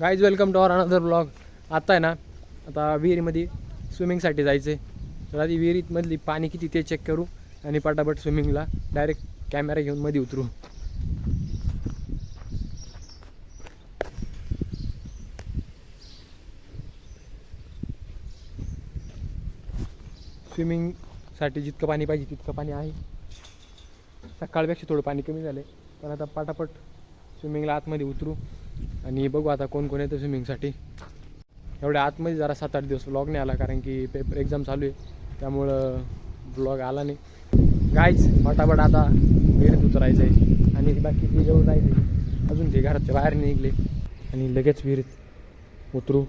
Guys welcome to our another blog आता आहे ना आता विहिरीमध्ये स्विमिंगसाठी जायचं आहे तर आधी विहिरीमधली पाणी किती ते चेक करू आणि पटापट स्विमिंगला डायरेक्ट कॅमेरा घेऊन मध्ये उतरू. स्विमिंगसाठी जितकं पाणी पाहिजे तितकं पाणी आहे. सकाळपेक्षा थोडं पाणी कमी झालं आहे पण आता पटापट स्विमिंगला आतमध्ये उतरू. आणि बघू आता कोण कोण येतं स्विमिंगसाठी एवढ्या आतमध्ये जरा सात आठ दिवस ब्लॉग नाही आला कारण की पेपर एक्झाम चालू आहे. त्यामुळं ब्लॉग आला नाही. गायच पटापट आता विहिरीत उतरायचं आहे आणि बाकी ते जेवढं राहिले अजून ते घराच्या बाहेर निघले. आणि लगेच विहिरीत उतरू.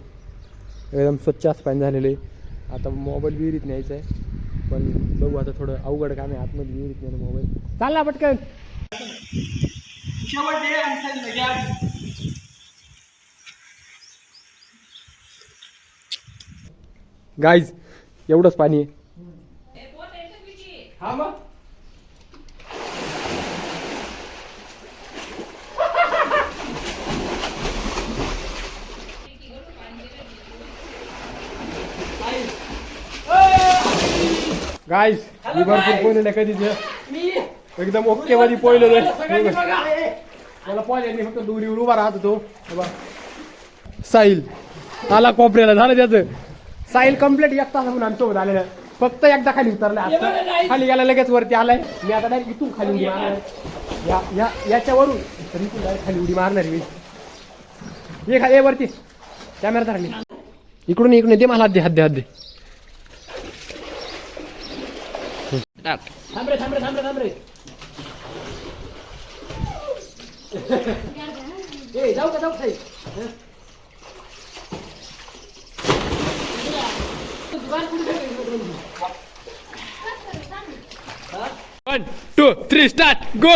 एकदम स्वच्छ पाणी झालेलं आहे. आता मोबाईल विहिरीत न्यायचा आहे पण बघू आता थोडं अवघड काम आहे. आतमध्ये विहिरीत नेणं मोबाईल चालला पटकन. गाईज एवढंच पाणी आहे. हा मग? गाईज मी भरपूर पोहलेलं कधीच एकदम ओके मध्ये पोहलेलं मला पोहायला फक्त दुरीवर उभा राहत होतो. साहिल आला कोपऱ्याला. झालं त्याचं. साहिल कंप्लीट एक तास म्हणून आमच्यासोबत आलेलं फक्त एकदा खाली उतरलाय आता खाली गेला लगेच वरती आलाय. मी आता डायरेक्ट इथून खाली उडी मारणार. या या याच्यावरून. तर इथून डायरेक्ट खाली उडी मारणार मी. ये खाली ये वरती. कॅमेरा धरली इकडून इकडून येते मला हद्दे हद्दे हद्दे थांब रे थांब रे थांब रे थांब रे. ए जाऊ का जाऊ का one two three start go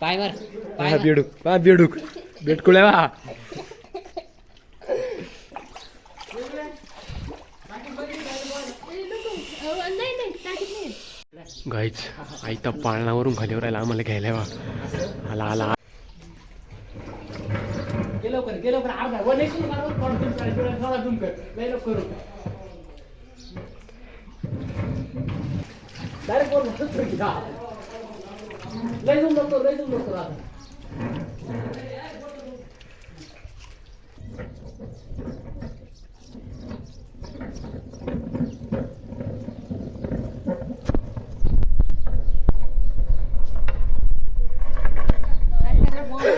पायवर हा बेडूक. हा बेडूक. बेटकुळ्या वा. नाही नाही. गाईच आई तर पाळणावरून खाली राहिला आम्हाला घ्यायला वा आला आला. गेलो